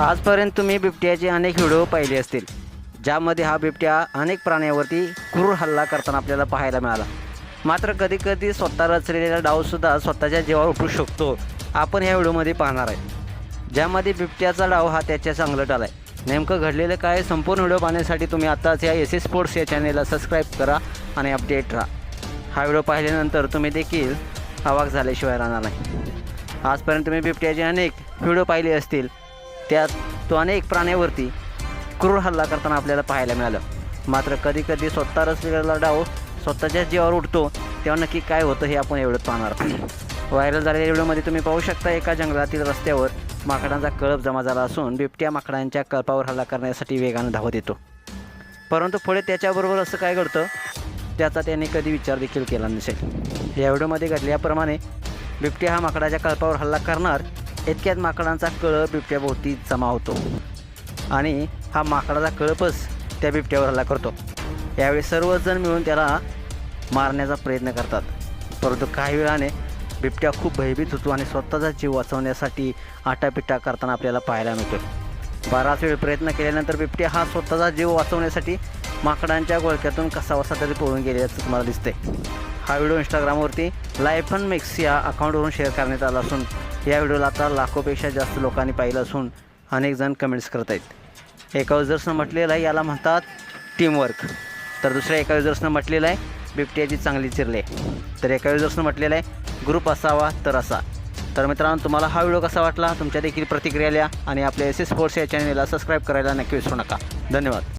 आजपर्यंत तुम्ही बिबट्याचे अनेक व्हिडिओ पाहिले असतील ज्यामध्ये हा बिबट्या अनेक प्राण्यावरती क्रूर हल्ला करताना आपल्याला पाहायला मिळाला. मात्र कधीकधी स्वतः रचलेला डावसुद्धा स्वतःच्या जीवावर उठू शकतो. आपण ह्या व्हिडिओमध्ये पाहणार आहे. ज्यामध्ये बिबट्याचा डाव हा त्याच्या चांगलं आहे नेमकं घडलेलं काय संपूर्ण व्हिडिओ पाहण्यासाठी तुम्ही आत्ताच या एस एस स्पोर्ट्स या चॅनेलला सबस्क्राईब करा आणि अपडेट राहा. हा व्हिडिओ पाहिल्यानंतर तुम्ही देखील अवाक झाल्याशिवाय राहणार नाही. आजपर्यंत तुम्ही बिबट्याचे अनेक व्हिडिओ पाहिले असतील त्यात तो अनेक प्राण्यावरती क्रूर हल्ला करताना आपल्याला पाहायला मिळालं. मात्र कधी कधी स्वतः रचलेला डाव स्वतःच्या जीवावर उठतो तेव्हा नक्की काय होतं हे आपण एवढंच पाहणार व्हायरल झालेल्या व्हिडिओमध्ये तुम्ही पाहू शकता एका जंगलातील रस्त्यावर माकडांचा कळप जमा झाला असून बिबट्या माकडांच्या कळपावर हल्ला करण्यासाठी वेगानं धावत येतो. परंतु पुढे त्याच्याबरोबर असं काय घडतं? त्याचा त्याने कधी विचार देखील केला नसेल. या व्हिडिओमध्ये घडल्याप्रमाणे बिबट्या हा माकडाच्या कळपावर हल्ला करणार इतक्यात माकडांचा कळप बिबट्याभोवती जमा होतो. आणि हा माकडाचा कळपच त्या बिबट्यावर हल्ला करतो. यावेळी सर्वजण मिळून त्याला मारण्याचा प्रयत्न करतात. परंतु काही वेळाने बिबट्या खूप भयभीत होतो आणि स्वतःचा जीव वाचवण्यासाठी आटापिटा करताना आपल्याला पाहायला मिळतो. बराच वेळ प्रयत्न केल्यानंतर बिबट्या हा स्वतःचा जीव वाचवण्यासाठी माकडांच्या गोळक्यातून कसा वसा तरी पळून गेल्याचं तुम्हाला दिसते हा व्हिडिओ इंस्टाग्रामवरती लाईफ अँड मिक्स या अकाउंटवरून शेअर करण्यात आला असून या व्हिडिओला आता लाखोपेक्षा जास्त लोकांनी पाहिलं असून अनेक जण कमेंट्स करत आहेत. एका युजर्सनं म्हटलेलं आहे याला म्हणतात टीमवर्क तर दुसऱ्या एका युजर्सनं म्हटलेलं आहे बिबट्याची चांगली चिरले. तर एका युजर्सनं म्हटलेलं आहे ग्रुप असावा तर असा. तर मित्रांनो तुम्हाला हा व्हिडिओ कसा वाटला? तुमच्या देखील प्रतिक्रिया लिहा आणि आपल्या एस एस स्पोर्ट्स या चॅनेलला सबस्क्राईब करायला नक्की विसरू नका. धन्यवाद.